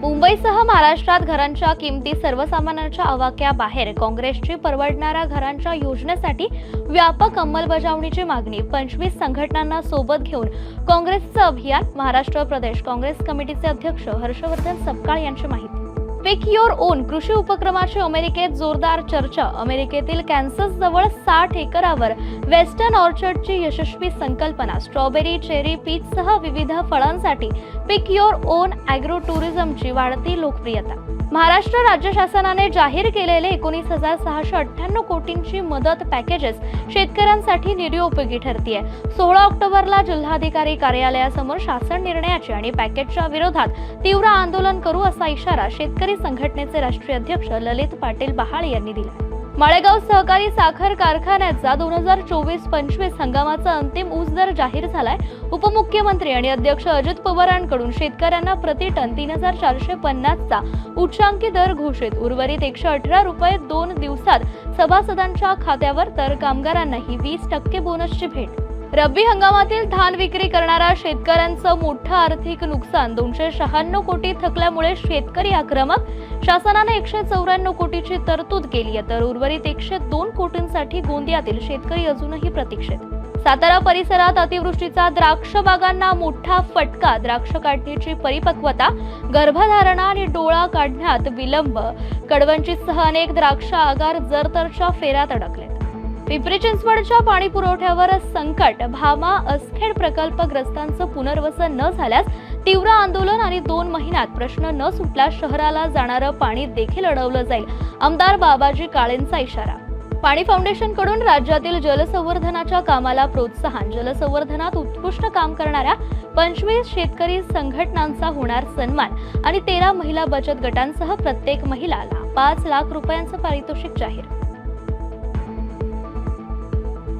मुंबईसह महाराष्ट्रात घरांच्या किमती सर्वसामान्यांच्या आवाक्याबाहेर काँग्रेसची परवडणाऱ्या घरांच्या योजनेसाठी व्यापक अंमलबजावणीची मागणी. पंचवीस संघटनांना सोबत घेऊन काँग्रेसचं अभियान. महाराष्ट्र प्रदेश काँग्रेस कमिटीचे अध्यक्ष हर्षवर्धन सपकाळ यांची माहिती. पिक युअर ओन कृषी उपक्रमाची अमेरिकेत जोरदार चर्चा. अमेरिकेतील कॅन्सस जवळ साठ एकरावर वेस्टर्न ऑर्चर्डची यशस्वी संकल्पना. स्ट्रॉबेरी चेरी पीचसह विविध फळांसाठी पिक युअर ओन अॅग्रो टुरिझमची वाढती लोकप्रियता. महाराष्ट्र राज्य शासनाने जाहीर केलेले एकोणीस हजार सहाशे अठ्ठ्याण्णव कोटींची मदत पॅकेजेस शेतकऱ्यांसाठी निरुपयोगी ठरतीये. सोळा ऑक्टोबरला जिल्हाधिकारी कार्यालयासमोर शासन निर्णयाची आणि पॅकेजच्या विरोधात तीव्र आंदोलन करू असा इशारा शेतकरी संघटनेचे राष्ट्रीय अध्यक्ष ललित पाटील बहाळ यांनी दिला. माळेगाव सहकारी साखर कारखान्याचा दोन हजार चोवीस पंचवीस हंगामाचा अंतिम ऊस दर जाहीर झालाय. उपमुख्यमंत्री आणि अध्यक्ष अजित पवारांकडून शेतकऱ्यांना प्रति टन तीन हजार चारशे पन्नासचा उच्चांकी दर घोषित. उर्वरित एकशे अठरा रुपये दोन दिवसात सभासदांच्या खात्यावर तर कामगारांनाही वीस टक्के बोनसची भेट. रब्बी हंगामातील धान विक्री करणाऱ्या शेतकऱ्यांचं मोठं आर्थिक नुकसान. दोनशे शहाण्णव कोटी थकल्यामुळे शेतकरी आक्रमक. शासनाने एकशे चौऱ्याण्णव कोटीची तरतूद केली आहे. तर उर्वरित एकशे दोन कोटींसाठी गोंदियातील शेतकरी अजूनही प्रतीक्षेत. सातारा परिसरात अतिवृष्टीचा द्राक्ष बागांना मोठा फटका. द्राक्ष काढणीची परिपक्वता गर्भधारणा आणि डोळा काढण्यात विलंब. कडवंचितसह अनेक द्राक्ष आगार जरतरच्या फेऱ्यात अडकलेत पिंपरी चिंचवडच्या पाणी पुरवठ्यावर संकट भामा अस्खेड प्रकल्पग्रस्तांचं पुनर्वसन न झाल्यास तीव्र आंदोलन आणि दोन महिन्यात प्रश्न न सुटल्यास शहराला जाणारं पाणी देखील अडवलं जाईल. आमदार बाबाजी काळेंचा इशारा. पाणी फाउंडेशनकडून राज्यातील जलसंवर्धनाच्या कामाला प्रोत्साहन जलसंवर्धनात उत्कृष्ट काम करणाऱ्या पंचवीस शेतकरी संघटनांचा होणार सन्मान आणि तेरा महिला बचत गटांसह प्रत्येक महिलाला पाच लाख रुपयांचं पारितोषिक जाहीर.